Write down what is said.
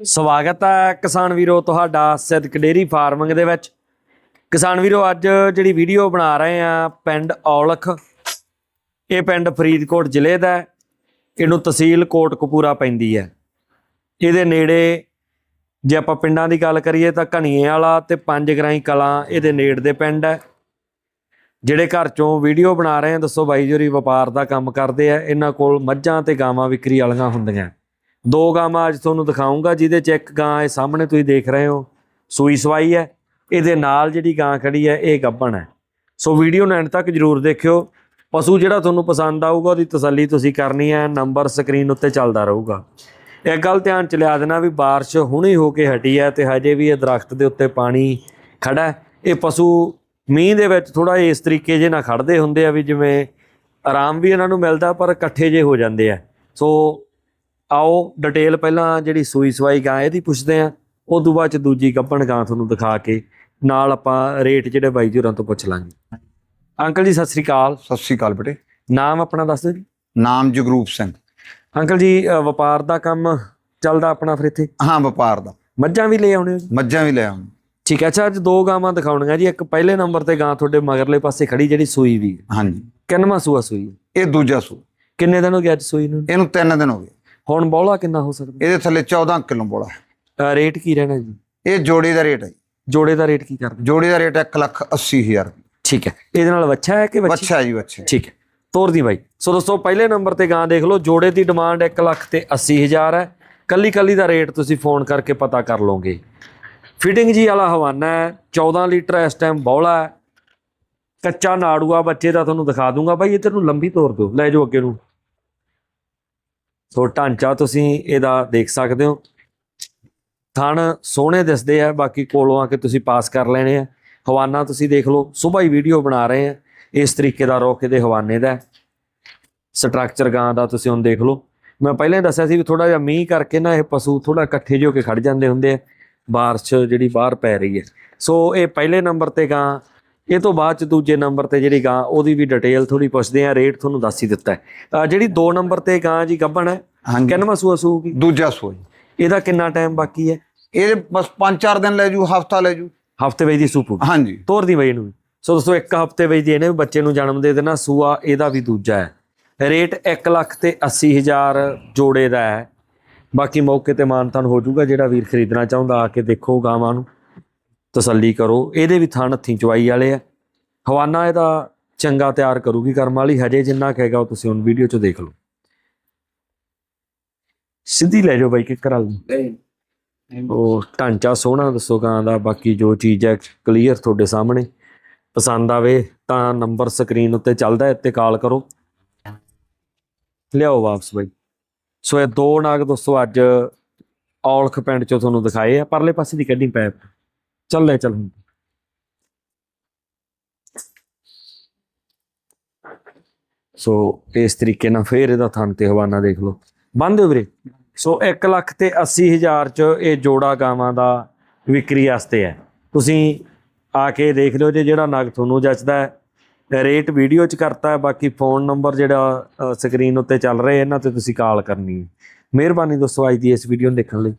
ਸਵਾਗਤ ਹੈ ਕਿਸਾਨ ਵੀਰੋ ਤੁਹਾਡਾ ਸਿੱਧਕ ਡੇਰੀ ਫਾਰਮਿੰਗ ਦੇ ਵਿੱਚ। ਕਿਸਾਨ ਵੀਰੋ, ਅੱਜ ਜਿਹੜੀ ਵੀਡੀਓ ਬਣਾ ਰਹੇ ਆ ਪਿੰਡ ਔਲਖ, ਇਹ ਪਿੰਡ ਫਰੀਦਕੋਟ ਜ਼ਿਲ੍ਹੇ ਦਾ ਇਹਨੂੰ ਤਹਿਸੀਲ ਕੋਟਕਪੂਰਾ ਪੈਂਦੀ ਹੈ। ਇਹਦੇ ਨੇੜੇ ਜੇ ਆਪਾਂ ਪਿੰਡਾਂ ਦੀ ਗੱਲ ਕਰੀਏ ਤਾਂ ਘਣੀਏ ਵਾਲਾ ਤੇ ਪੰਜ ਗਰਾਈ ਕਲਾਂ ਇਹਦੇ ਨੇੜ ਦੇ ਪਿੰਡ ਹੈ। ਜਿਹੜੇ ਘਰ ਚੋਂ ਵੀਡੀਓ ਬਣਾ ਰਹੇ ਆ ਦੱਸੋ ਬਾਈ ਜੋਰੀ ਵਪਾਰ ਦਾ ਕੰਮ ਕਰਦੇ ਆ, ਇਹਨਾਂ ਕੋਲ ਮੱਝਾਂ ਤੇ ਗਾਵਾਂ ਵਿਕਰੀ ਵਾਲੀਆਂ ਹੁੰਦੀਆਂ। ਦੋ ਗਾਵਾਂ ਅੱਜ ਤੁਹਾਨੂੰ ਦਿਖਾਉਂਗਾ, ਜਿਹਦੇ ਚ ਇੱਕ ਗਾਂ ਇਹ ਸਾਹਮਣੇ ਤੁਸੀਂ ਦੇਖ ਰਹੇ ਹੋ। ਸੂਈ ਸਵਾਈ ਹੈ। ਇਹਦੇ ਨਾਲ ਜਿਹੜੀ ਗਾਂ ਖੜੀ ਹੈ, ਇਹ ਗੱਭਣ ਹੈ। ਸੋ ਵੀਡੀਓ ਨੂੰ ਐਂਡ ਤੱਕ ਜਰੂਰ ਦੇਖਿਓ। ਪਸ਼ੂ ਜਿਹੜਾ ਤੁਹਾਨੂੰ ਪਸੰਦ ਆਊਗਾ, ਉਹਦੀ ਤਸੱਲੀ ਤੁਸੀਂ ਕਰਨੀ ਹੈ। ਨੰਬਰ ਸਕਰੀਨ ਉੱਤੇ ਚੱਲਦਾ ਰਹੂਗਾ। ਇੱਕ ਗੱਲ ਧਿਆਨ ਚ ਲਿਆ ਦੇਣਾ ਵੀ ਬਾਰਿਸ਼ ਹੁਣੇ ਹੋ ਕੇ ਹਟੀ ਹੈ ਤੇ ਹਜੇ ਵੀ ਇਹ ਦਰਖਤ ਦੇ ਉੱਤੇ ਪਾਣੀ ਖੜਾ ਇਹ ਪਸ਼ੂ ਮੀਂਹ ਦੇ ਵਿੱਚ ਥੋੜਾ ਇਸ ਤਰੀਕੇ ਜੇ ਨਾਲ ਖੜਦੇ ਹੁੰਦੇ ਆ ਵੀ ਜਿਵੇਂ ਆਰਾਮ ਵੀ ਇਹਨਾਂ ਨੂੰ ਮਿਲਦਾ, ਪਰ ਇਕੱਠੇ ਜੇ ਹੋ ਜਾਂਦੇ ਆ। ਸੋ ਆਓ ਡਿਟੇਲ ਪਹਿਲਾਂ ਜਿਹੜੀ ਸੂਈ ਸਵਾਈ ਗਾਂ ਇਹਦੀ ਪੁੱਛਦੇ ਆ ਉਸ ਤੋਂ ਬਾਅਦ ਚ ਦੂਜੀ ਗੱਭਣ ਗਾਂ ਤੁਹਾਨੂੰ ਦਿਖਾ ਕੇ ਨਾਲ ਆਪਾਂ ਰੇਟ ਜਿਹੜੇ ਬਾਈ ਜੀ ਹੋਰਾਂ ਤੋਂ ਪੁੱਛ ਲਾਂਗੇ। ਅੰਕਲ ਜੀ ਸਤਿ ਸ੍ਰੀ ਅਕਾਲ। ਸਤਿ ਸ਼੍ਰੀ ਅਕਾਲ ਬੇਟੇ। ਨਾਮ ਆਪਣਾ ਦੱਸ ਦਿਓ ਜੀ। ਨਾਮ ਜਗਰੂਪ ਸਿੰਘ। ਅੰਕਲ ਜੀ ਅ, ਵਪਾਰ ਦਾ ਕੰਮ ਚੱਲਦਾ ਆਪਣਾ ਫਿਰ ਇੱਥੇ? ਹਾਂ ਵਪਾਰ ਦਾ। ਮੱਝਾਂ ਵੀ ਲੈ ਆਉਣੇ ਹੋ ਜੀ? ਮੱਝਾਂ ਵੀ ਲੈ ਆਉਂ ਠੀਕ ਹੈ ਅੱਛਾ ਅੱਜ ਦੋ ਗਾਵਾਂ ਦਿਖਾਉਣੀਆਂ ਜੀ ਇੱਕ ਪਹਿਲੇ ਨੰਬਰ ਤੇ ਗਾਂ ਤੁਹਾਡੇ ਮਗਰਲੇ ਪਾਸੇ ਖੜੀ ਜਿਹੜੀ ਸੂਈ ਵੀ। ਹੈ। ਹਾਂਜੀ। ਕਿੰਨਵਾਂ ਸੂਆ ਸੂਈ? ਹੈ? ਇਹ ਦੂਜਾ ਸੂ ਕਿੰਨੇ ਦਿਨ ਹੋ ਗਏ ਅੱਜ ਸੂਈ ਨੂੰ? ਇਹਨੂੰ 3 ਦਿਨ ਹੋ ਗਏ। ਹੁਣ ਬੌਲਾ ਕਿੰਨਾ ਹੋ ਸਕਦਾ? ਇਹਦੇ ਥੱਲੇ 14 ਕਿਲੋ ਬੋਲਾ ਹੈ। ਅ, ਰੇਟ ਕੀ ਰਹਿਣਾ ਜੀ? ਇਹ ਜੋੜੀ ਦਾ ਰੇਟ ਹੈ ਜੀ। ਜੋੜੇ ਦਾ ਰੇਟ ਕੀ ਕਰਦੇ? ਜੋੜੀ ਦਾ ਰੇਟ 1 ਲੱਖ 80 ਹਜ਼ਾਰ। ਠੀਕ ਹੈ। ਇਹਦੇ ਨਾਲ ਵੱਛਾ ਹੈ ਕਿ ਵੱਛੀ? ਜੀ ਬੱਚਾ ਠੀਕ ਹੈ। ਤੋਰ ਦੀ ਬਾਈ। ਸੋ ਦੋਸਤੋ ਪਹਿਲੇ ਨੰਬਰ ਤੇ ਗਾਂ ਦੇਖ ਲਓ। ਜੋੜੇ ਦੀ ਡਿਮਾਂਡ 1 ਲੱਖ ਤੇ 80 ਹਜ਼ਾਰ ਹੈ। ਕੱਲੀ ਕੱਲੀ ਦਾ ਰੇਟ ਤੁਸੀਂ ਫੋਨ ਕਰਕੇ ਪਤਾ ਕਰ ਲਓਗੇ। ਫਿਟਿੰਗ ਜੀ ਵਾਲਾ ਹਵਾਨਾ ਹੈ। 14 ਲੀਟਰ ਇਸ ਟਾਈਮ ਬੌਲਾ ਹੈ। ਕੱਚਾ ਨਾੜੂਆ ਬੱਚੇ ਦਾ ਤੁਹਾਨੂੰ ਦਿਖਾ ਦੂੰਗਾ। ਬਾਈ ਇੱਧਰ ਨੂੰ ਲੰਬੀ ਤੋਰ ਦਿਓ। ਲੈ ਜਾਓ ਅੱਗੇ ਨੂੰ। ਸੋ ਢਾਂਚਾ ਤੁਸੀਂ ਇਹਦਾ ਦੇਖ ਸਕਦੇ ਹੋ। ਥਣ ਸੋਹਣੇ ਦਿਸਦੇ ਆ, ਬਾਕੀ ਕੋਲੋਂ ਆ ਕੇ ਤੁਸੀਂ ਪਾਸ ਕਰ ਲੈਣੇ ਆ। ਹਵਾਨਾ ਤੁਸੀਂ ਦੇਖ ਲਓ ਸੁਬਾਹ ਹੀ ਵੀਡੀਓ ਬਣਾ ਰਹੇ ਆ। ਇਸ ਤਰੀਕੇ ਦਾ ਰੋਕ ਇਹਦੇ ਹਵਾਨੇ ਦਾ ਸਟਰਕਚਰ ਗਾਂ ਦਾ ਤੁਸੀਂ ਹੁਣ ਦੇਖ ਲਓ। ਮੈਂ ਪਹਿਲਾਂ ਹੀ ਦੱਸਿਆ ਸੀ ਵੀ ਥੋੜਾ ਜਿਹਾ ਮੀਂਹ ਕਰਕੇ ਨਾ ਇਹ ਪਸ਼ੂ ਥੋੜਾ ਇਕੱਠੇ ਜਿਹੇ ਹੋ ਕੇ ਖੜ ਜਾਂਦੇ ਹੁੰਦੇ ਆ। ਬਾਰਿਸ਼ ਜਿਹੜੀ ਬਾਹਰ ਪੈ ਰਹੀ ਹੈ। ਸੋ ਇਹ ਪਹਿਲੇ ਨੰਬਰ ਤੇ ਗਾਂ, ਇਹ ਤੋਂ ਬਾਅਦ ਚ ਦੂਜੇ ਨੰਬਰ ਤੇ ਜਿਹੜੀ ਗਾਂ, ਉਹਦੀ ਵੀ ਡਿਟੇਲ ਥੋੜੀ ਪੁੱਛਦੇ ਆ। ਰੇਟ ਤੁਹਾਨੂੰ ਦੱਸ ਹੀ ਦਿੱਤਾ ਹੈ। ਜਿਹੜੀ 2 ਨੰਬਰ ਤੇ ਗਾਂ ਜੀ ਗੱਭਣ ਹੈ ਹਾਂਜੀ। ਕਿੰਨਵਾਂ ਸੂਆ ਸੂਗੀ ਦੂਜਾ ਸੂ ਜੀ। ਇਹਦਾ ਕਿੰਨਾ ਟਾਈਮ ਬਾਕੀ ਹੈ? ਇਹ ਬਸ 5-4 ਦਿਨ ਲੈ ਜੂ ਹਫਤਾ ਲੈ ਜੂ। ਹਫ਼ਤੇ ਵੇਜ ਦੀ ਸੂਪੂ ਹਾਂਜੀ। ਤੋਰ ਦੀ ਬਈ ਇਹਨੂੰ ਵੀ। ਸੋ ਦੋਸਤੋ ਇੱਕ ਹਫ਼ਤੇ ਵਿੱਚ ਦੀ ਇਹਨੇ ਵੀ ਬੱਚੇ ਨੂੰ ਜਨਮ ਦੇ ਦੇਣਾ ਸੂਆ ਇਹਦਾ ਵੀ ਦੂਜਾ ਹੈ। ਰੇਟ 1 ਲੱਖ ਤੇ 80 ਹਜ਼ਾਰ ਜੋੜੇ ਦਾ ਹੈ। ਬਾਕੀ ਮੌਕੇ ਤੇ ਮਾਨਤਾਨ ਹੋ ਜਾਊਗਾ ਜਿਹੜਾ ਵੀਰ ਖਰੀਦਣਾ ਚਾਹੁੰਦਾ ਆ ਕੇ ਦੇਖੋ ਗਾਵਾਂ ਨੂੰ। ਤਸੱਲੀ ਕਰੋ। ਇਹਦੇ ਵੀ ਥਣ ਹੱਥੀਂ ਚਵਾਈ ਵਾਲੇ ਆ। ਹਵਾਨਾ ਇਹਦਾ ਚੰਗਾ ਤਿਆਰ ਕਰੂਗੀ ਕਰਮ ਵਾਲੀ। ਹਜੇ ਜਿੰਨਾ ਕਹੇਗਾ ਉਹ ਤੁਸੀਂ ਹੁਣ ਵੀਡੀਓ 'ਚ ਦੇਖ ਲਓ। ਸਿੱਧੀ ਲੈ ਜਾਓ ਬਾਈ ਕਿ ਕਰਾ ਲਓ ਉਹ ਢਾਂਚਾ ਸੋਹਣਾ ਦੱਸੋ ਗਾਂ ਦਾ ਬਾਕੀ ਜੋ ਚੀਜ਼ ਹੈ ਕਲੀਅਰ ਤੁਹਾਡੇ ਸਾਹਮਣੇ। ਪਸੰਦ ਆਵੇ ਤਾਂ ਨੰਬਰ ਸਕਰੀਨ ਉੱਤੇ ਚੱਲਦਾ ਹੈ ਤੇ ਕਾਲ ਕਰੋ। ਲਿਆਓ ਵਾਪਸ ਬਾਈ। ਸੋ ਇਹ ਦੋ ਨਾਗ ਦੋਸਤੋ ਅੱਜ ਔਲਖ ਪਿੰਡ ਚੋਂ ਤੁਹਾਨੂੰ ਦਿਖਾਏ ਆ ਪਰਲੇ ਪਾਸੇ ਦੀ ਕੱਢੀ ਪੈਪ। ਚੱਲ ਲੈ ਚੱਲ ਹੁਣ। ਸੋ ਇਸ ਤਰੀਕੇ ਨਾਲ ਫੇਰ ਇਹਦਾ ਥਣ ਤੇ ਹਵਾਨਾ ਦੇਖ ਲਓ। ਬੰਦ ਦਿਓ ਵੀਰੇ। ਸੋ 1 ਲੱਖ ਤੇ 80 ਹਜ਼ਾਰ ਚ ਇਹ ਜੋੜਾ ਗਾਵਾਂ ਦਾ ਵਿਕਰੀ ਵਾਸਤੇ ਹੈ। ਤੁਸੀਂ ਆ ਕੇ ਦੇਖ ਲਿਓ ਜੇ ਜਿਹੜਾ ਨਗ ਤੁਹਾਨੂੰ ਜੱਚਦਾ ਹੈ। ਰੇਟ ਵੀਡੀਓ ਚ ਕਰਤਾ ਹੈ, ਬਾਕੀ ਫੋਨ ਨੰਬਰ ਜਿਹੜਾ ਸਕਰੀਨ ਉੱਤੇ ਚੱਲ ਰਿਹਾ ਇਹਨਾਂ ਤੇ ਤੁਸੀਂ ਕਾਲ ਕਰਨੀ ਹੈ। ਮਿਹਰਬਾਨੀ ਦੋਸਤੋ, ਅੱਜ ਦੀ ਇਸ ਵੀਡੀਓ ਨੂੰ ਦੇਖਣ ਲਈ।